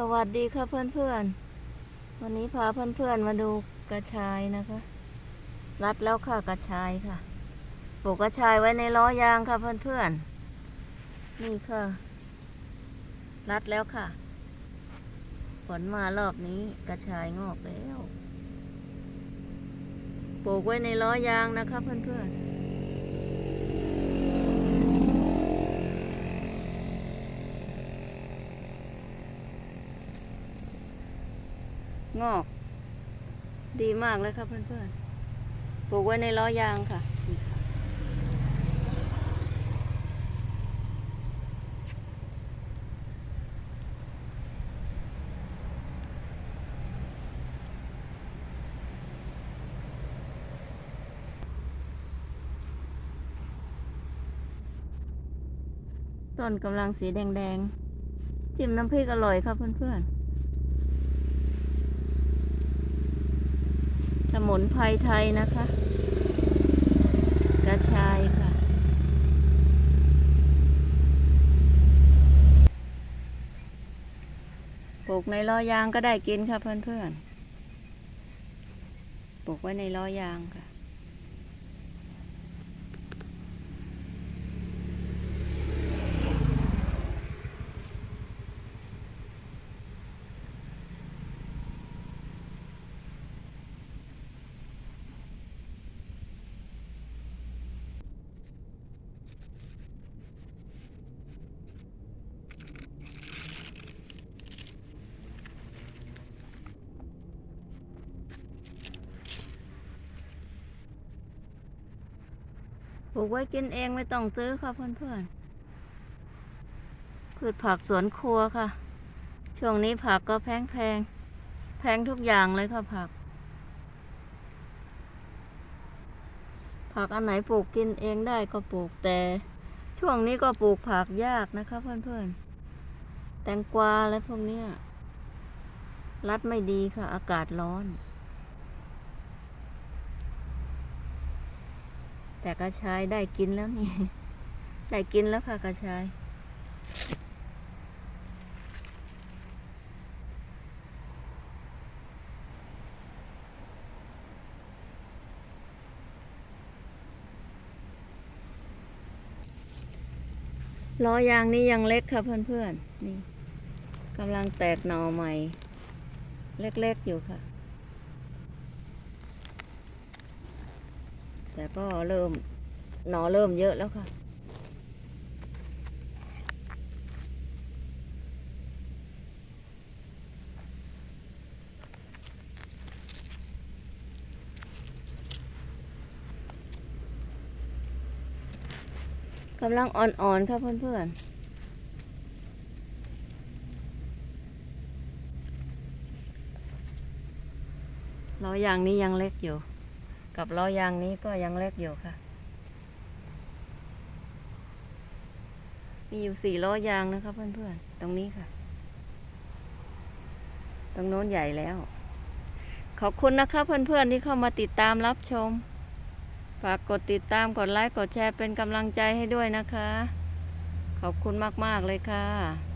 สวัสดีค่ะเพื่อนๆ วันนี้พาเพื่อนๆมาดูกระชายนะคะ รัดแล้วค่ะกระชายค่ะปลูกกระชายไว้ในล้อยางค่ะเพื่อนๆ นี่ค่ะ รัดแล้วค่ะฝนมารอบนี้กระชายงอกแล้ว ปลูกไว้ในล้อยางนะคะเพื่อนๆ งอก ดีมากเลยครับเพื่อนๆปลูกไว้ในล้อยางค่ะ ต้นกำลังสีแดงๆจิ้มน้ำพริกอร่อยครับเพื่อนๆ ส มุนไพรไทยนะคะ กระชายค่ะ ปลูกในล้อยางก็ได้กินค่ะเพื่อนๆ ปลูกไว้ในล้อยางค่ะ ลูกไว้กินเองไม่ต้องซื้อค่ะเพื่อนๆพืชผักสวนครัวค่ะ ช่วงนี้ผักก็แพงแพงๆแพงทุกอย่างเลยค่ะผัก ผักอันไหนปลูกกินเองได้ก็ปลูกแต่ ช่วงนี้ก็ปลูกผักยากนะคะเพื่อนๆ แตงกวาอะไรพวกนี้รัดไม่ดีค่ะ อากาศร้อน แต่กระชายได้กินแล้วนี่ได้กินแล้วค่ะกระชาย ล้อยางนี่ยังเล็กค่ะเพื่อนๆ นี่กำลังแตกหน่อใหม่ เล็กๆอยู่ค่ะ แต่ก็เริ่มหนอเริ่มเยอะแล้วค่ะ กำลังอ่อนๆค่ะเพื่อนๆล้อยางนี้ยังเล็กอยู่ กับล้อยางนี้ก็ยังเล็กอยู่ค่ะ มีอยู่สี่ล้อยางนะคะเพื่อนๆ ตรงนี้ค่ะ ตรงโน้นใหญ่แล้ว ขอบคุณนะคะเพื่อนๆที่เข้ามาติดตามรับชม ฝากกดติดตามกดไลค์กดแชร์เป็นกำลังใจให้ด้วยนะคะ ขอบคุณมากๆเลยค่ะ